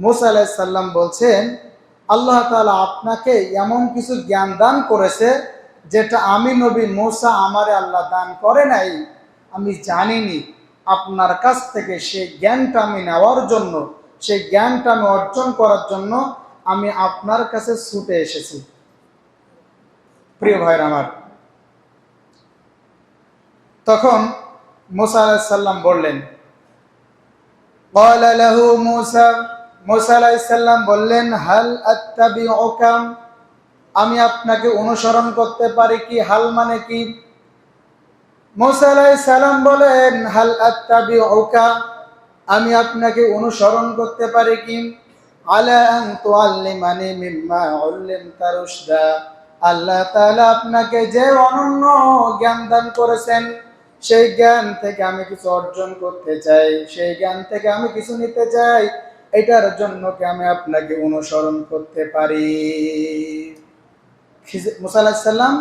মুসা আলাহিসাল্লাম বলছেন আল্লাহ তাআলা আপনাকে এমন কিছু জ্ঞান দান করেছে যেটা আমি নবী মুসা আমারে আল্লাহ দান করে নাই আমি জানিনি আপনার কাছ থেকে সেই জ্ঞানটা আমি নেওয়ার জন্য সেই জ্ঞানটা আমি অর্জন করার জন্য আমি আপনার কাছে ছুটে এসেছি প্রিয় ভাইয়ের আমার তখন মুসা আলাহিসাল্লাম বললেন قال له موسى মুসা আলাইসাল্লাম বললেন, হাল আত্তাবিউকা? আমি আপনাকে অনুসরণ করতে পারি কি? হাল মানে কি? মুসা আলাইসাল্লাম বলেন, হাল আত্তাবিউকা? আমি আপনাকে অনুসরণ করতে পারি কি? আলা আন তুআল্লিমানি মিম্মা উল্লিমতা রুশদা। আল্লাহ তাআলা আপনাকে যে অনন্য জ্ঞান দান করেছেন, সেই জ্ঞান থেকে আমি কিছু অর্জন করতে চাই, সেই জ্ঞান থেকে আমি কিছু নিতে চাই। এটার জন্য কি আমি আপনাকে অনুসরণ করতে পারি খিজ- মুসা আলাহিসাল্লাম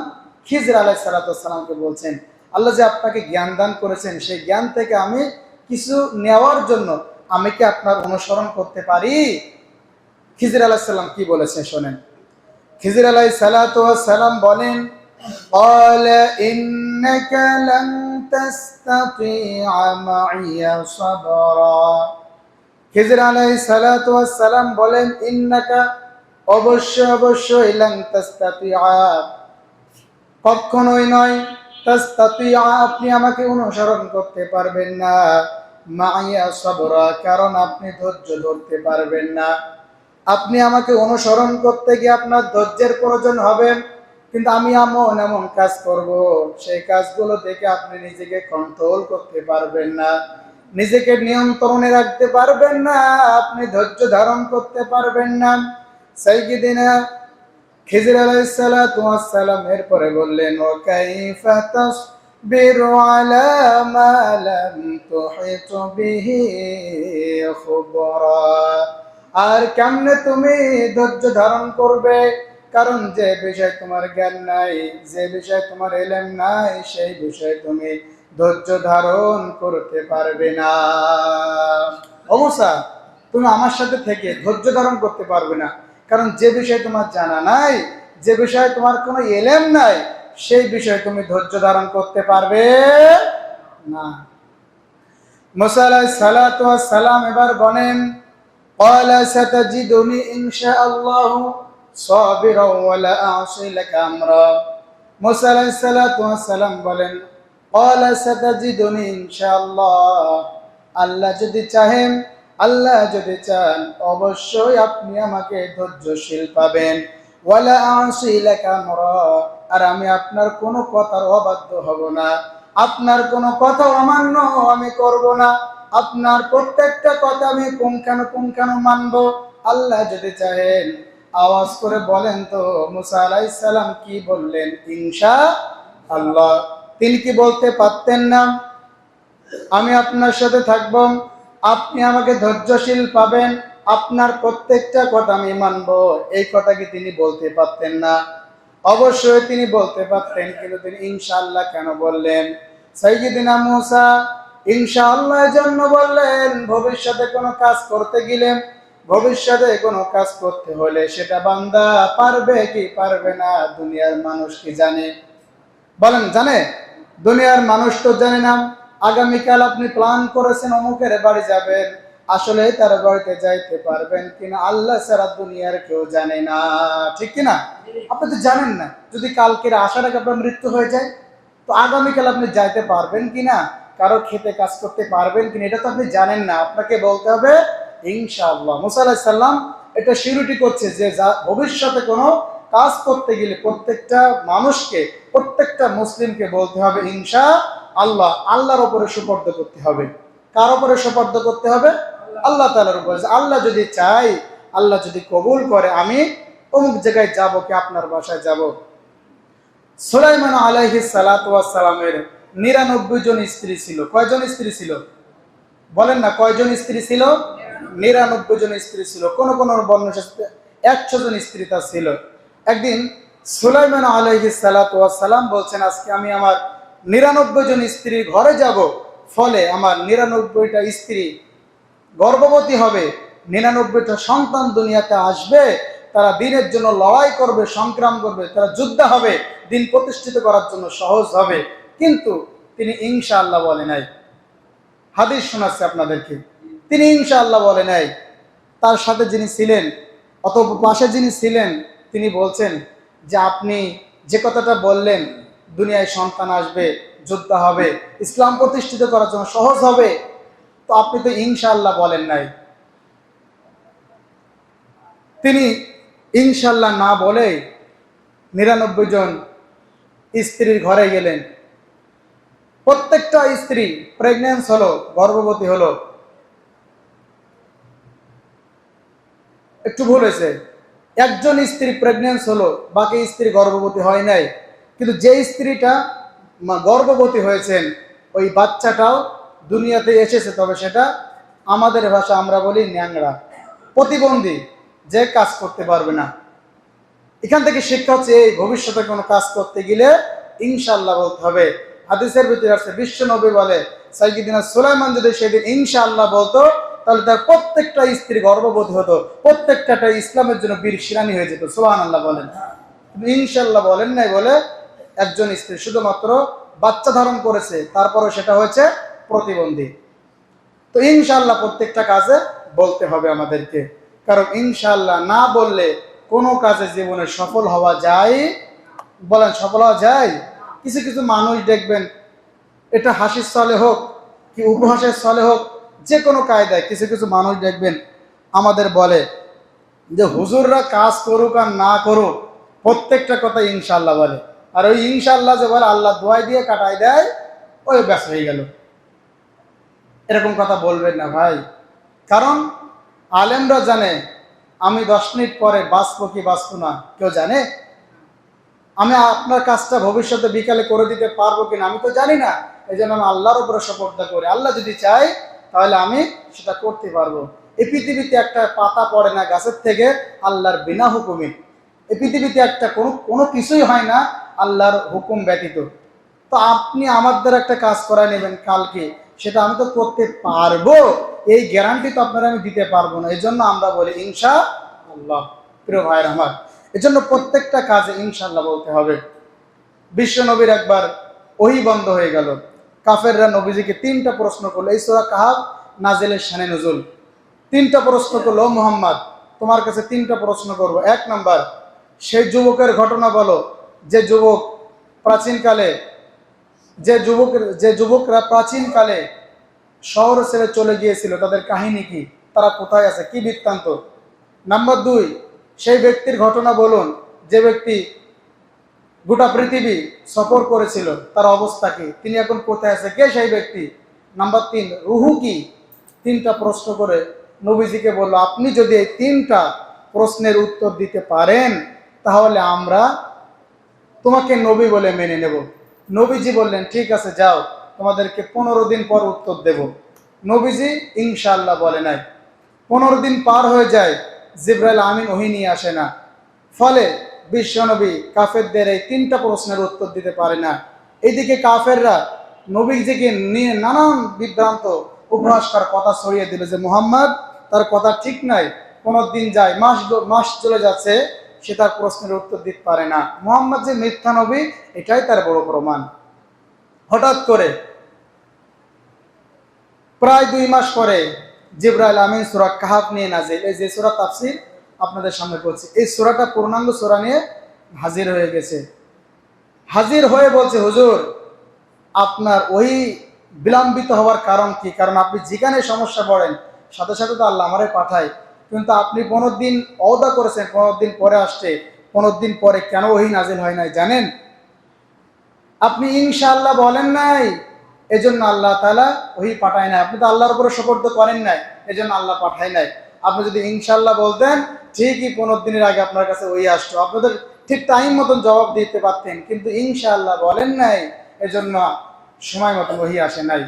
খিজর আলাহিসাল্লামকে বলছেন আল্লাহ যে আপনাকে জ্ঞান দান করেছেন সেই জ্ঞান থেকে আমি কিছু নেওয়ার জন্য আমি কি আপনার অনুসরণ করতে পারি খিজির আলাহিসাল্লাম কি বলেছেন শোনেন খিজির আলাই সালাম বলেন قال إنك لن تستطيع معي صبرا খিজির আলাই সালাম বলেন, ইন্নাকা অবশ্যই অবশ্যই লন তাস্তাতিয়া কখনোই নয় তাস্তাতিয়া আপনি আমাকে অনুসরণ করতে পারবেন না। মাইয়া সবরা, কারণ আপনি ধৈর্য ধরতে পারবেন না। আপনি আমাকে অনুসরণ করতে গিয়ে আপনার ধৈর্যের প্রয়োজন হবে, কিন্তু আমি এমন এমন কাজ করব। সেই কাজগুলো দেখে আপনি নিজেকে কন্ট্রোল করতে পারবেন না। নিজেকে নিয়ন্ত্রণে রাখতে পারবেন না, আপনি ধৈর্য ধারণ করতে পারবেন না। সাইকিদিনা খিজির আলাইসালাম এরপরে বললেন, ও কাইফা তাসবিরু আলা মা লাম তুহিত আর কেমনে তুমি ধৈর্য ধারণ করবে? কারণ যে বিষয় তোমার জ্ঞান নাই, যে বিষয় তোমার এলেম নাই, সেই বিষয়ে তুমি ধৈর্য ধারণ করতে পারবে না অবস্থা তুমি আমার সাথে থেকে ধৈর্য ধারণ করতে পারবে না কারণ যে বিষয় তোমার জানা নাই যে বিষয়ে তোমার কোনো এলেম নাই সেই বিষয়ে তুমি ধৈর্য ধারণ করতে পারবে না মুসা আলাইহিস সালাতু ওয়াস সালাম এবার বলেন قال ستجدني إن شاء الله صابرا ولا أعصي لك أمرا মুসা আলাইহিস সালাতু ওয়াস সালাম বলেন আল্লাহ যদি চাহেন, আল্লাহ যদি চান, অবশ্যই আপনি আমাকে ধৈর্যশীল পাবেন। আসি আর আমি আপনার কোনো কথার অবাধ্য হব না। আপনার কোনো কথা অমান্য আমি করব না। আপনার প্রত্যেকটা কথা আমি পুঙ্খানু পুঙ্খানু মানব? আল্লাহ যদি চাহেন, আওয়াজ করে বলেন তো, মুসা আলাইসালাম কি বললেন? ইনশা আল্লাহ তিনি কি বলতে পারতেন না? আমি আপনার সাথে থাকব, আপনি আমাকে ধৈর্যশীল পাবেন, আপনার প্রত্যেকটা কথা আমি মানব। এই কথা কি তিনি বলতে পারতেন না? অবশ্যই তিনি বলতে পারতেন, কিন্তু তিনি ইনশাআল্লাহ কেন বললেন? সাইয়্যিদিনা মুসা ইনশাআল্লাহ জন্য বললেন, ভবিষ্যতে কোনো কাজ করতে গেলে, ভবিষ্যতে কোনো কাজ করতে হলে সেটা বান্দা পারবে কি পারবে না, দুনিয়ার মানুষ কি জানে? বলেন, জানে? দুনিয়ার মানুষ তো জানে না। আগামীকাল আপনি প্ল্যান করেছেন, অমুকের বাড়ি যাবেন। আসলে তার বাড়িতে যাইতে পারবেন কিনা আল্লাহ সারা দুনিয়ার কেউ জানে না। ঠিক কিনা? আপনি তো জানেন না। যদি কালকের আগে আপনার মৃত্যু হয়ে যায়, তো আগামীকাল আপনি যাইতে পারবেন কিনা? কারও খেতে কাজ করতে পারবেন কিনা, এটা তো আপনি জানেন না। আপনাকে বলতে হবে, ইনশাআল্লাহ। মুসা আলাহিস সাল্লাম এটা সিউরিটি করছে যা- ভবিষ্যতে কোনো কাজ করতে গেলে প্রত্যেকটা মানুষকে, প্রত্যেকটা মুসলিমকে বলতে হবে, ইনশা আল্লাহ, আল্লাহর উপরে সুপর্দ করতে হবে। কার উপরে সুপর্দ করতে হবে? আল্লাহ তালার উপরে। আল্লাহ যদি চাই, আল্লাহ যদি কবুল করে, আমি অমুক জায়গায় যাব কি আপনার বাসায় যাব? সুলাইমান আলাইহি সালামের নিরানব্বই জন স্ত্রী ছিল। কয়জন স্ত্রী ছিল? বলেন না, কয়জন স্ত্রী ছিল? নিরানব্বই জন স্ত্রী ছিল। কোন কোন বর্ণ একশো জন স্ত্রী তার ছিল। একদিন সুলাইমান আলহি সালাম বলছেন, আজকে আমি আমার নিরানব্বই জন স্ত্রীর ঘরে যাব, ফলে আমার নিরানব্বইটা স্ত্রী গর্ভবতী হবে, নিরানব্বইটা সন্তান দুনিয়াতে আসবে, তারা দিনের জন্য লড়াই করবে, সংগ্রাম করবে, তারা যুদ্ধ হবে, দিন প্রতিষ্ঠিত করার জন্য সহজ হবে। কিন্তু তিনি ইনশা আল্লাহ বলে নাই। হাদিস শোনাচ্ছে আপনাদেরকে। তিনি ইনশা আল্লাহ বলে নাই। তার সাথে যিনি ছিলেন অত পাশে যিনি ছিলেন তিনি বলছেন যে আপনি যে কথাটা বললেন, দুনিয়ায় সন্তান আসবে, যোদ্ধা হবে, ইসলাম প্রতিষ্ঠিত করার জন্য সহজ হবে, তো আপনি তো ইনশাআল্লাহ বলেন নাই। তিনি ইনশাল্লাহ না বলে নিরানব্বই জন স্ত্রীর ঘরে গেলেন। প্রত্যেকটা স্ত্রী প্রেগনেন্স হলো, গর্ভবতী হলো। একটু ভুল হয়েছে। একজন স্ত্রী প্রেগনেন্স হলো, বাকি স্ত্রী গর্ভবতী হয় নাই। কিন্তু যে স্ত্রীটা গর্ভবতী হয়েছেন, ওই বাচ্চাটাও দুনিয়াতে এসেছে, তবে সেটা আমাদের ভাষা আমরা বলি ন্যাংরা প্রতিবন্ধী, যে কাজ করতে পারবে না। এখান থেকে শিক্ষা হচ্ছে এই, ভবিষ্যতে কোনো কাজ করতে গেলে ইনশাল্লাহ বলতে হবে। হাদিসের ভিতরে আছে, বিশ্ব নবী বলে সাইকিদিনা সুলাইমান যদি সেদিন ইনশাল্লাহ বলতো তাহলে তার প্রত্যেকটা স্ত্রী গর্ভবতী হতো প্রত্যেকটা ইসলামের জন্য বীর শিরানি হয়ে যেত সোহান আল্লাহ বলেন ইনশাল্লাহ বলেন নাই বলে একজন স্ত্রী শুধুমাত্র বাচ্চা ধারণ করেছে তারপরে সেটা হয়েছে প্রতিবন্ধী। তো ইনশাল্লাহ প্রত্যেকটা কাজে বলতে হবে আমাদেরকে, কারণ ইনশাল্লাহ না বললে কোনো কাজে জীবনে সফল হওয়া যায়, বলেন সফল হওয়া যায়? কিছু কিছু মানুষ দেখবেন, এটা হাসির চলে হোক, কি উপহাসের চলে হোক যে কোনো কায়দায় কিছু কিছু মানুষ দেখবেন আমাদের বলে যে হুজুররা কাজ করুক আর না করুক, প্রত্যেকটা কথা ইনশাল্লাহ বলে। আর ওই ইনশাআল্লাহ যে বলে আল্লাহ দোয়াই দিয়ে কাটাই দেয়, ওই ব্যাস হয়ে গেল। এরকম কথা বলবেন না ভাই। কারণ আলেমরা জানে, আমি দশ মিনিট পরে বাঁচবো কি বাঁচবো না, কেউ জানে? আমি আপনার কাজটা ভবিষ্যতে বিকালে করে দিতে পারব কিনা, আমি তো জানি না। এই জন্য আমি আল্লাহর উপরে সপর্দা করি। আল্লাহ যদি চাই তাহলে আমি সেটা করতে পারব। এই পৃথিবীতে একটা পাতা পড়ে না গাছের থেকে, আল্লাহর বিনা হুকুমে। এই পৃথিবীতে একটা কোনো কোনো কিছুই হয় না, আল্লাহর হুকুম ব্যতীত। তো আপনি আমার দ্বারা একটা কাজ করায় নেবেন কালকে, সেটা আমি তো করতে পারব। এই গ্যারান্টি তো আপনারা আমি দিতে পারব না। এই জন্য আমরা বলি ইনশা আল্লাহ প্রিয় ভাইয়ের আমার, এজন্য প্রত্যেকটা কাজে ইনশাল্লাহ বলতে হবে। বিশ্ব নবীর একবার ওই বন্ধ হয়ে গেল। কাফেররা নবীজিকে তিনটা প্রশ্ন করল, এই সোরা কাহাব নাজেলের শানে নজুল। তিনটা প্রশ্ন করল, "ও মুহাম্মদ, তোমার কাছে তিনটা প্রশ্ন করব। এক নাম্বার, সেই যুবকের ঘটনা বলো, যে যুবক প্রাচীনকালে, যে যুবকের, যে যুবকরা প্রাচীনকালে শহর ছেড়ে চলে গিয়েছিল, তাদের কাহিনী কি? তারা কোথায় আছে? কি বৃত্তান্ত? নাম্বার দুই, সেই ব্যক্তির ঘটনা বলুন, যে ব্যক্তি গোটা পৃথিবী সফর করেছিল, তার অবস্থা কি? তিনি এখন কোথায় আছে? কে সেই ব্যক্তি? নাম্বার তিন, রুহু কি? তিনটা প্রশ্ন করে নবীজিকে বলল, আপনি যদি এই তিনটা প্রশ্নের উত্তর দিতে পারেন, তাহলে আমরা তোমাকে নবী বলে মেনে নেব। নবীজি বললেন, ঠিক আছে, যাও, তোমাদেরকে পনেরো দিন পর উত্তর দেব। নবীজি ইনশাল্লাহ বলে নাই। পনেরো দিন পার হয়ে যায়, জিব্রাইল আমিন ওহি নিয়ে আসে না। ফলে বিশ্বনবী কাফেরদের এই তিনটা প্রশ্নের উত্তর দিতে পারে না। এদিকে কাফেররা নবীজিকে নিয়ে নানান বিভ্রান্ত উপহাস করার কথা ছড়িয়ে দিল যে, মুহাম্মদ, তার কথা ঠিক নাই। কোনো দিন যায়, মাস মাস চলে যাচ্ছে, সে তার প্রশ্নের উত্তর দিতে পারে না। মোহাম্মদ যে মিথ্যা নবী, এটাই তার বড় প্রমাণ। হঠাৎ করে প্রায় দুই মাস পরে জিব্রাইল আমিন সুরা কাহাব নিয়ে নাজিল এই যে সুরা তাফসির আপনাদের সামনে বলছি। এই সোরাটা পূর্ণাঙ্গ সোরা নিয়ে হাজির হয়ে গেছে। হাজির হয়ে বলছে, হুজুর, আপনার ওই বিলম্বিত হওয়ার কারণ কি? কারণ আপনি যেখানে সমস্যা পড়েন, সাথে সাথে তো আল্লাহ আমারে পাঠায়। কিন্তু আপনি পনেরো দিন অদা করেছেন পনেরো দিন পরে আসছে পনেরো দিন পরে কেন ওই নাজিল হয় নাই, জানেন? আপনি ইনশাআল্লাহ বলেন নাই, এজন্য আল্লাহ তালা ওই পাঠায় নাই। আপনি তো আল্লাহর উপরে সপর্দ করেন নাই, এজন্য আল্লাহ পাঠায় নাই। আপনি যদি ইনশাল্লাহ বলতেন, ঠিকই পনেরো দিনের আগে আপনার কাছে ওই আসতো। আপনাদের ঠিক টাইম মতন জবাব দিতে পারতেন, কিন্তু ইনশাল্লাহ বলেন নাই, এজন্য সময় মতন ওই আসে নাই।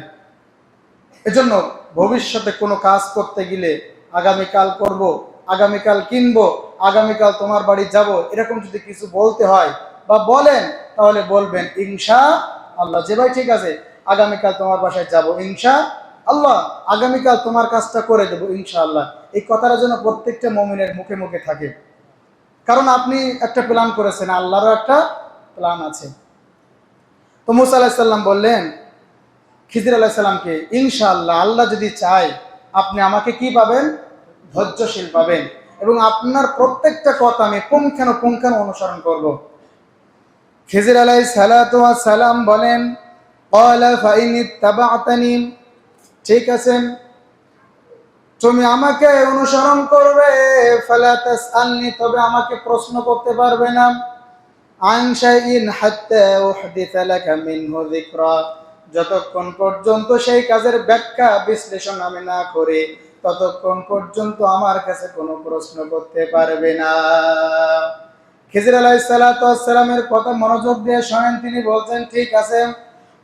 এজন্য ভবিষ্যতে কোনো কাজ করতে গেলে আগামীকাল করব, আগামীকাল কিনবো, আগামীকাল তোমার বাড়ি যাব, এরকম যদি কিছু বলতে হয় বা বলেন, তাহলে বলবেন ইনশা আল্লাহ যে ভাই ঠিক আছে, আগামীকাল তোমার বাসায় যাব ইনশা আল্লাহ আগামীকাল তোমার কাজটা করে দেবো ইনশা আল্লাহ এই কথাটা যেন প্রত্যেকটা মমিনের মুখে মুখে থাকে। কারণ আপনি একটা প্ল্যান করেছেন, আল্লাহরও একটা প্ল্যান আছে। তো মুসা আলাহিসাল্লাম বললেন খিজির আলাহিসাল্লামকে ইনশাআল্লাহ, আল্লাহ যদি চায়, আপনি আমাকে কি পাবেন? ধৈর্যশীল পাবেন। এবং আপনার প্রত্যেকটা কথা আমি পুঙ্খানো পুঙ্খানো অনুসরণ করব। খিজির আলাই সালাম বলেন, "ক্বালা ঠিক আছে তুমি আমাকে অনুসরণ করবে, ফালা তাসআলনি, তবে আমাকে প্রশ্ন করতে পারবে না। আন শাইইন হাত্তা উহদিথা লাকা মিনহু যিকরা, যতক্ষণ পর্যন্ত সেই কাজের ব্যাখ্যা বিশ্লেষণ আমি না করি, ততক্ষণ পর্যন্ত আমার কাছে কোনো প্রশ্ন করতে পারবে না। খিজির আলাইহিস সালাতু ওয়াস সালামের কথা মনোযোগ দিয়ে শোনেন, তিনি বলছেন, ঠিক আছে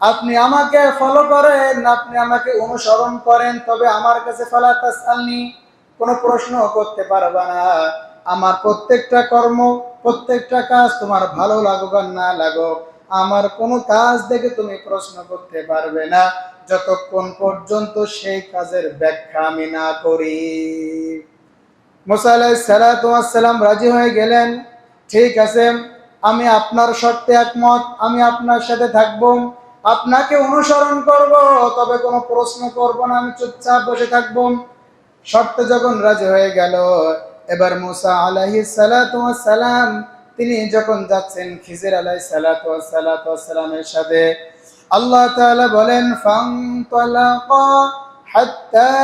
আপনি আমাকে ফলো করেন, আপনি আমাকে অনুসরণ করেন, তবে আমার কাছে ফালা তাসআলনি, কোনো প্রশ্ন করতে পারবে না। আমার প্রত্যেকটা কর্ম, প্রত্যেকটা কাজ তোমার ভালো লাগুক আর না লাগুক, আমার কোনো কাজ দেখে তুমি প্রশ্ন করতে পারবে না। যতক্ষণ পর্যন্ত সেই কাজের ব্যাখ্যা আমি না করি। মুসা সালাম রাজি হয়ে গেলেন। ঠিক আছে, আমি আপনার শর্তে একমত, আমি আপনার সাথে থাকব। আপনাকে অনুসরণ করব তবে কোনো প্রশ্ন করব না আমি চুপচাপ বসে থাকব শর্তে যখন রাজি হয়ে গেল এবার মুসা আলাহি সালাম তিনি যখন যাচ্ছেন খিজির আলাই সালাতামের সাথে আল্লাহ তাআলা বলেন ফাংতালাকা حتى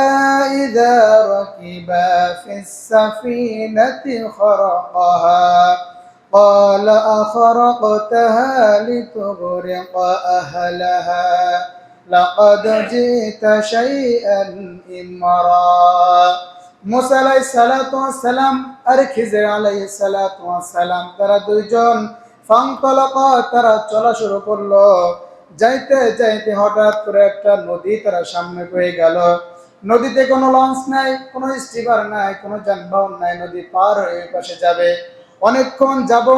إذا ركبا في السفينة خرقها قال أخرقتها لتغرق أهلها لقد جئت شيئا إمرا মুসা আলাই সালাম আর খিজর আলাই সালাম তারা দুইজন ফাংতলাকা তারা চলা শুরু করলো যাইতে যাইতে হঠাৎ করে একটা নদী তারা সামনে পেয়ে গেল নদীতে কোনো লঞ্চ নাই কোনো স্টিমার নাই কোনো যানবাহন নাই নদী পার হয়ে ওই পাশে যাবে অনেকক্ষণ যাব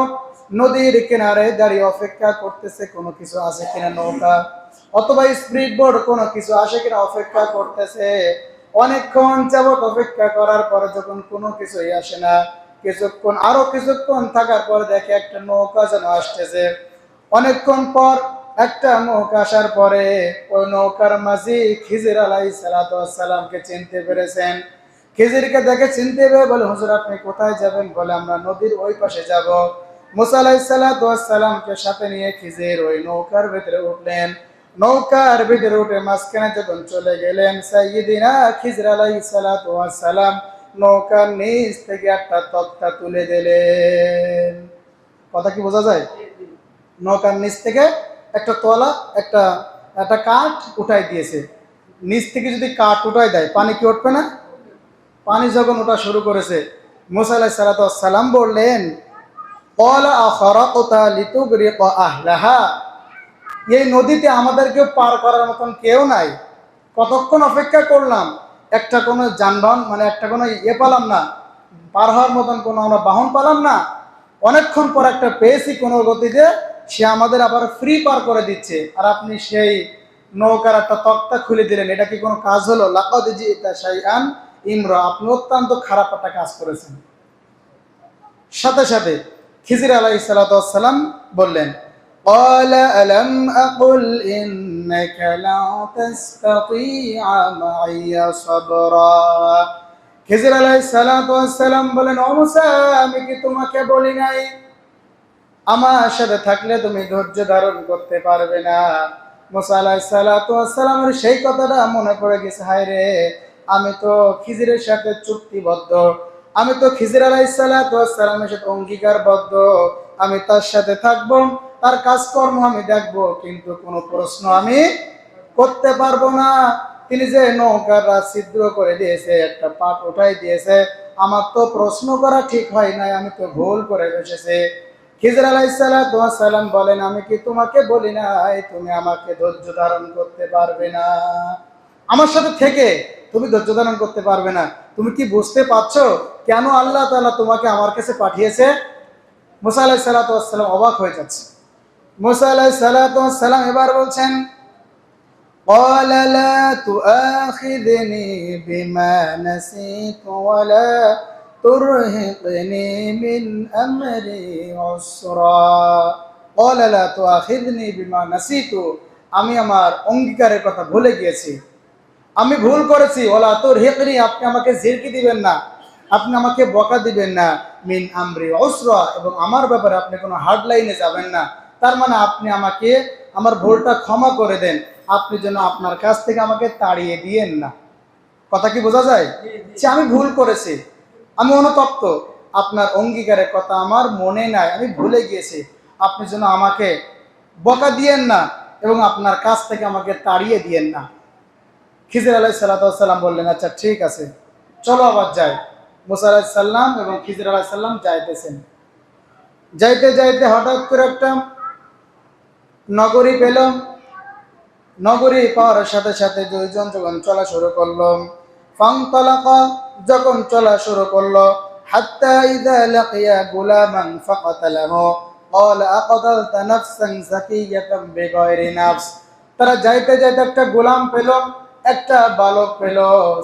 নদীর কিনারে দাঁড়িয়ে অপেক্ষা করতেছে, কোনো কিছু আছে কিনা নৌকা, অথবা স্পিড বোর্ড কোনো কিছু আসে কিনা অপেক্ষা করতেছে। অনেকক্ষণ যাবত অপেক্ষা করার পরে যখন কোনো কিছুই আসে না, কিছুক্ষণ, আরও কিছুক্ষণ থাকার পর দেখে একটা নৌকা যেন আসতেছে। অনেকক্ষণ পর একটা নৌকা আসার পরে ওই নৌকার মাঝি খিজির আলাই সালাতামকে চিনতে পেরেছেন। খিজিরকে দেখে চিনতে পেরে বলে, হুজুর, আপনি কোথায় যাবেন? বলে, আমরা নদীর ওই পাশে যাব। মুসা আলাই সালাতামকে সাথে নিয়ে খিজির ওই নৌকার ভেতরে উঠলেন। নৌকার ভিতরে উঠে মাঝখানে যখন চলে গেলেন সাইয়িদিনা খিজর আলাইহিস সালাতু ওয়াস সালাম নৌকার নিচ থেকে একটা তক্তা তুলে দিলেন। কথা কি বোঝা যায়? নৌকার নিচ থেকে একটা তলা, একটা একটা কাঠ উঠাই দিয়েছে। নিচ থেকে যদি কাঠ উঠাই দেয়, পানি কি উঠবে না? পানি যখন ওটা শুরু করেছে, মুসা আলাইহিস সালাতু বললেন এই নদীতে আমাদেরকে পার করার মতন কেউ নাই। কতক্ষণ অপেক্ষা করলাম, একটা কোনো যানবাহন মানে একটা কোনো ইয়ে পালাম না, পার হওয়ার মতন কোনো আমরা বাহন পালাম না। অনেকক্ষণ পর একটা পেয়েছি কোনো গতিতে, সে আমাদের আবার ফ্রি পার করে দিচ্ছে। আর আপনি সেই নৌকার একটা তক্তা খুলে দিলেন, এটা কি কোনো কাজ হলো? লাকাদ জিতা শাইআন ইমরা আপনি অত্যন্ত খারাপ একটা কাজ করেছেন সাথে সাথে খিজির আলাইহিস সালাম বললেন قال ألم أقل إنك لا تستطيع معي صبرا খিজির আলাইহিস সালাম বলেন ও মুসা আমি কি তোমাকে বলি নাই আমার সাথে থাকলে তুমি ধৈর্য ধারণ করতে পারবে না মুসা আলাইহিস সালামের সেই কথাটা মনে পড়ে গেছে হায় রে আমি তো খিজিরের সাথে চুক্তিবদ্ধ। আমি তো খিজির আলাইহিস সালামের সাথে অঙ্গীকারবদ্ধ। আমি তার সাথে থাকব, তার কাজকর্ম আমি দেখব, কিন্তু কোনো প্রশ্ন আমি করতে পারব না। তিনি যে নৌকাটা ছিদ্র করে দিয়েছে, একটা পাট উঠাই দিয়েছে, আমার তো প্রশ্ন করা ঠিক হয় নাই, আমি তো ভুল করে বসেছে। খিজর আলাইসালাম বলেন, আমি কি তোমাকে বলি নাই, তুমি আমাকে ধৈর্য ধারণ করতে পারবে না? আমার সাথে থেকে তুমি ধৈর্য ধারণ করতে পারবে না তুমি কি বুঝতে পারছো কেন আল্লাহ তাআলা তোমাকে আমার কাছে পাঠিয়েছে মুসা আলাহ সাল্লাম অবাক হয়ে যাচ্ছে মুসা আলাহ সাল্লাম এবার বলছেন قال لا تؤاخذني بما نسيت ولا ترهقني من أمري عسرا قال لا تؤاخذني بما نسيت আমি আমার অঙ্গীকারের কথা ভুলে গিয়েছি আমি ভুল করেছি ওলা তোর হেকরি আপনি আমাকে ঝিরকি দিবেন না আপনি আমাকে বকা দিবেন না মিন আমরি অসরা এবং আমার ব্যাপারে আপনি কোনো হার্ড লাইনে যাবেন না। তার মানে আপনি আমাকে আমার ভুলটা ক্ষমা করে দেন আপনি যেন আপনার কাছ থেকে আমাকে তাড়িয়ে দিয়েন না। কথা কি বোঝা যায়? যে আমি ভুল করেছি আমি অনুতপ্ত আপনার অঙ্গীকারের কথা আমার মনে নাই আমি ভুলে গিয়েছি। আপনি যেন আমাকে বকা দিয়েন না এবং আপনার কাছ থেকে আমাকে তাড়িয়ে দিয়েন না। খিজির আলাহ সাল্লাম বললেন আচ্ছা ঠিক আছে চলো আবার যাই মুসা আলাহ সাল্লাম এবং খিজির আলাহ সাল্লাম যাইতেছেন যাইতে যাইতে হঠাৎ করে একটা নগরী পেল নগরী পাওয়ার সাথে সাথে দুইজন যখন চলা শুরু করলো ফাংতলাকা যখন চলা শুরু করলো হাত্তা ইদা লাকিয়া গুলামান ফাকাতালাহু قال أقتلت نفسا زكية بغير نفس তারা যাইতে যাইতে একটা গোলাম পেল একটা বালক পেল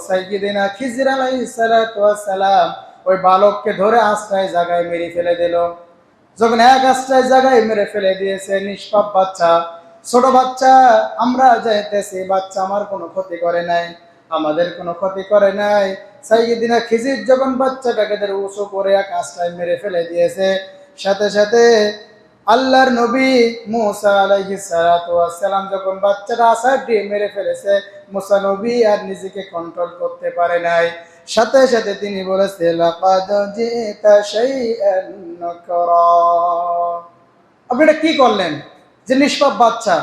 সাইকিদিনা খিজির আলাইহিস সালাতু ওয়াস সালাম ওই বালককে ধরে আশ্রয় জায়গায় মেরে ফেলে দিল। যখন এক আশ্রয় জায়গায় মেরে ফেলে দিয়েছে নিষ্পাপ বাচ্চা, ছোট বাচ্চা, আমরা যাইতেছি বাচ্চা আমার কোনো ক্ষতি করে নাই, আমাদের কোনো ক্ষতি করে নাই। সাইদিনা খিজির যখন বাচ্চাটাকে উঁচু করে এক আশ্রয় মেরে ফেলে দিয়েছে, সাথে সাথে আল্লাহর নবী মুসা ওয়াস সালাম যখন বাচ্চাটা আসার দিয়ে মেরে ফেলেছে, মুসা নবী আর নিজেকে কন্ট্রোল করতে পারে নাই। সাথে সাথে তিনি বলেছে আপনি এটা কি করলেন? যে নিষ্পাপ বাচ্চা,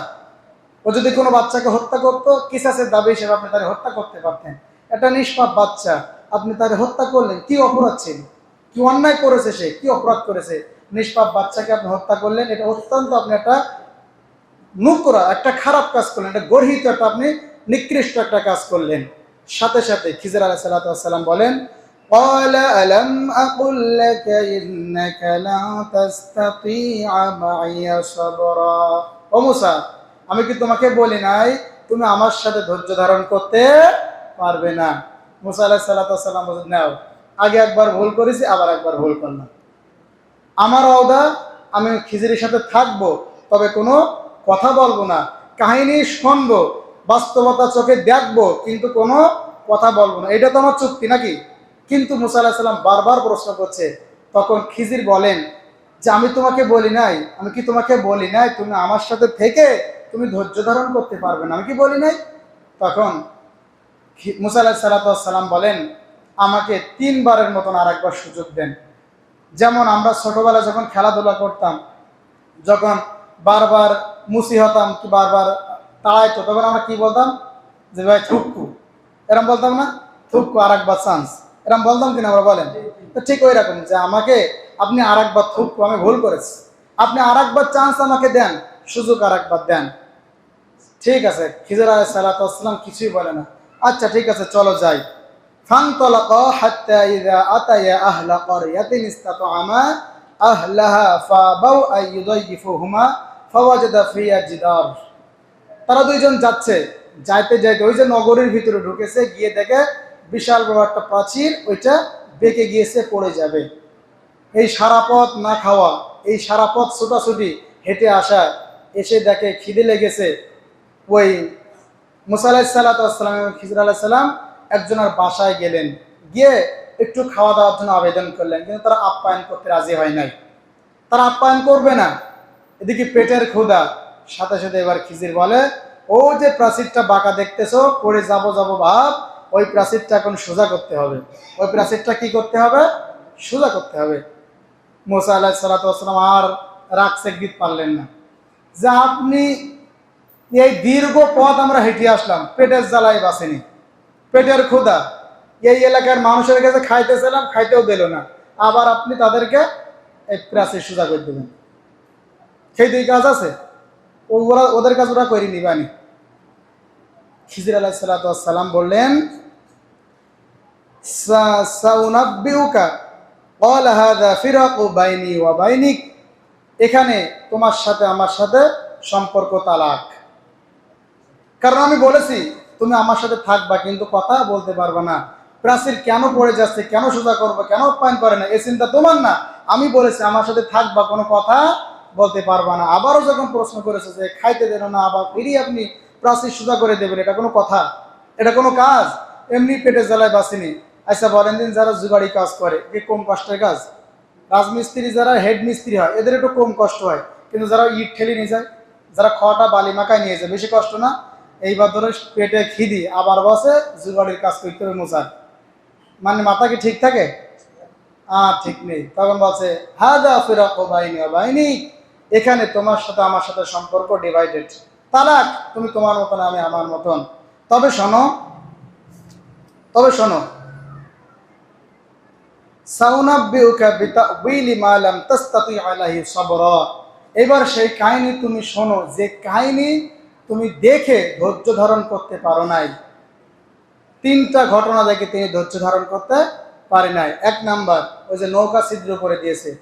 ও যদি কোনো বাচ্চাকে হত্যা করতো, কিসাসের দাবি হিসেবে আপনি তারে হত্যা করতে পারতেন। এটা নিষ্পাপ বাচ্চা, আপনি তারে হত্যা করলেন, কি অপরাধ ছিল? কি অন্যায় করেছে সে? কি অপরাধ করেছে? নিষ্পাপ বাচ্চাকে আপনি হত্যা করলেন এটা অত্যন্ত আপনি একটা নুকরা একটা খারাপ কাজ করলেন একটা গর্হিত একটা আপনি নিকৃষ্ট একটা কাজ করলেন সাথে সাথে খিজির আলাহ সাল্লাম বলেন قال ألم أقل لك إنك لا تستطيع معي صبرا ও মুসা আমি কি তোমাকে বলি নাই তুমি আমার সাথে ধৈর্য ধারণ করতে পারবে না মুসা আলাহ সাল্লাম বলছেন নাও আগে একবার ভুল করেছি আবার একবার ভুল করলাম আমার অদা আমি খিজিরির সাথে থাকব, তবে কোনো কথা বলব না, কাহিনী শুনব, বাস্তবতা চোখে দেখব, কিন্তু কোনো কথা বলব না। এটা তো আমার চুক্তি নাকি? কিন্তু মুসা আলাইসাল্লাম বারবার প্রশ্ন করছে, তখন খিজির বলেন, যে আমি তোমাকে বলি নাই, আমি কি তোমাকে বলি নাই? তুমি আমার সাথে থেকে তুমি ধৈর্য ধারণ করতে পারবে না, আমি কি বলি নাই? তখন মুসা আলাহ সাল্লাম বলেন, আমাকে তিনবারের মতন আর একবার সুযোগ দেন। যেমন আমরা ছোটবেলায় যখন খেলাধুলা করতাম, যখন বারবার মুসি হতাম কি বারবার তাড়াইতো, তখন আমরা কি বলতাম? যে ভাই থুক্কু এরম বলতাম না? থুক্কু আর একবার চান্স এরম বলতাম কিনা আমরা বলেন? তো ঠিক ওই রকম যে আমাকে আপনি আর একবার থুক্কু আমি ভুল করেছি। আপনি আর একবার চান্স আমাকে দেন, সুযোগ আর একবার দেন। ঠিক আছে খিজর আলাহ সাল্লাম কিছুই বলে না। আচ্ছা ঠিক আছে, চলো যাই। فانطلقا حتى إذا أتيا أهل قرية استطعما أهلها فأبوا أن يضيفوهما فوجد فيها جدار তারা দুইজন যাচ্ছে যাইতে যাইতে ওই যে নগরীর ভিতরে ঢুকেছে গিয়ে দেখে বিশাল বড় একটা প্রাচীর ওইটা বেঁকে গিয়েছে পড়ে যাবে এই সারা পথ না খাওয়া এই সারা পথ ছোটাছুটি হেঁটে আসা এসে দেখে খিদে লেগেছে ওই মুসা আলাহিসাল্লাম এবং খিজর আলাহিসাল্লাম একজনের বাসায় গেলেন, গিয়ে একটু খাওয়া দাওয়ার জন্য আবেদন করলেন, কিন্তু তারা আপ্যায়ন করতে রাজি হয় নাই। তারা আপ্যায়ন করবে না। এদিকে পেটের ক্ষুধা। সাথে সাথে এবার খিজির বলে ও যে প্রাচীরটা বাঁকা দেখতেছো, পড়ে যাব যাব ভাব, ওই প্রাচীরটা এখন সোজা করতে হবে। ওই প্রাচীরটা কি করতে হবে? সোজা করতে হবে। মোসা আলাহ সালাতাম আর রাগ সেগিত পারলেন না। যে আপনি এই দীর্ঘ পথ আমরা হেঁটে আসলাম, পেটের জ্বালায় বাসেনি পেটের ক্ষুধা। এই এলাকার মানুষের কাছে খাইতেছিলাম, খাইতেও দিল না। আবার আপনি তাদেরকে এই প্রাচীর সোজা করে দেবেন সেই দুই কাজ আছে। ওরা ওদের কাজ ওরা করে নিবানি খিজির আলাহ সাল্লাম বললেন, "সা- সাউনাব্বিউকা, ক্বাল হাযা ফিরাকু বাইনি ওয়া বাইনিক। এখানে তোমার সাথে আমার সাথে সম্পর্ক তালাক। কারণ আমি বলেছি তুমি আমার সাথে থাকবা, কিন্তু কথা বলতে পারবে না। প্রাচীর কেন পড়ে যাচ্ছে, কেন সোজা করব, কেন উৎপায়ন করে না, এই চিন্তা তোমার না। আমি বলেছি, আমার সাথে থাকবা, কোনো কথা বলতে পারবা না। আবারও যখন প্রশ্ন করেছে যে, খাইতে দেন না, আবার ফিরি আপনি প্রাচীর সোজা করে দেবেন, এটা কোনো কথা, এটা কোনো কাজ? এমনি পেটে জ্বালায় বাসিনি আচ্ছা বলেন দিন যারা জুগাড়ি কাজ করে, কি কম কষ্টের কাজ? রাজমিস্ত্রি যারা হেড মিস্ত্রি হয়, এদের একটু কম কষ্ট হয়, কিন্তু যারা ইট ঠেলে নিয়ে যায়, যারা খটা বালি মাখায় নিয়ে যায়, বেশি কষ্ট না? এইবার ধরে পেটে খিদি আবার বসে জুগাড়ির কাজ করতে হবে মোচার মানে মাথা কি ঠিক থাকে? আহ ঠিক নেই। তখন বলছে, হাদা ফিরাক বাইনি বাইনি। এখানে তোমার সাথে আমার সাথে সম্পর্ক ডিভাইডেড তালাক, তুমি তোমার মতন, আমি আমার মতন। তবে শোনো তবে শোনো। এবার সেই কাহিনী তুমি শোনো। যে কাহিনী তুমি দেখে ধৈর্য ধারণ করতে পারো নাই। তিনটা ঘটনা দেখে তিনি ধৈর্য ধারণ করতে পারে নাই। এক নাম্বার, ওই যে নৌকা ছিদ্র করে দিয়েছে।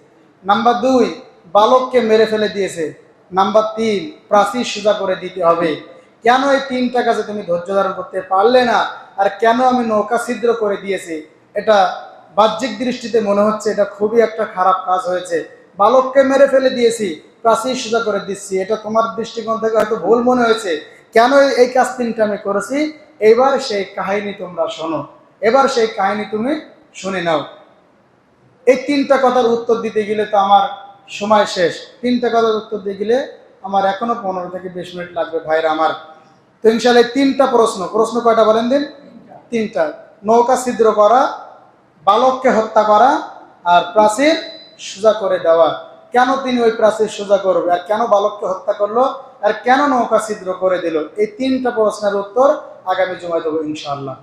নাম্বার দুই, বালককে মেরে ফেলে দিয়েছে। নাম্বার তিন প্রাচীর সোজা করে দিতে হবে। কেন এই তিনটা কাজে তুমি ধৈর্য ধারণ করতে পারলে না? আর কেন আমি নৌকা ছিদ্র করে দিয়েছি? এটা বাহ্যিক দৃষ্টিতে মনে হচ্ছে এটা খুবই একটা খারাপ কাজ হয়েছে। বালককে মেরে ফেলে দিয়েছি। প্রাচীর সোজা করে দিচ্ছি। এটা তোমার দৃষ্টিকোণ থেকে হয়তো ভুল মনে হয়েছে। কেন এই- কাজ তিনটা আমি করেছি? এবার সেই কাহিনী তোমরা শোনো। এবার সেই কাহিনী তুমি শুনে নাও। এই তিনটা কথার উত্তর দিতে গেলে তো আমার সময় শেষ। তিনটা কথার উত্তর দিতে গেলে আমার এখনও পনেরো থেকে বিশ মিনিট লাগবে ভাইরা আমার। তো এই তিনটা প্রশ্ন। প্রশ্ন কয়টা বলেন দিন? তিনটা। নৌকা ছিদ্র করা, বালককে হত্যা করা আর প্রাচীর সোজা করে দেওয়া। কেন তিনি ওই প্রাচীর সোজা করবে? আর কেন বালককে হত্যা করল? আর কেন নৌকা ছিদ্র করে দিল? এই তিনটা প্রশ্নের উত্তর আগামী জমায় দেবো ইনশাআল্লাহ।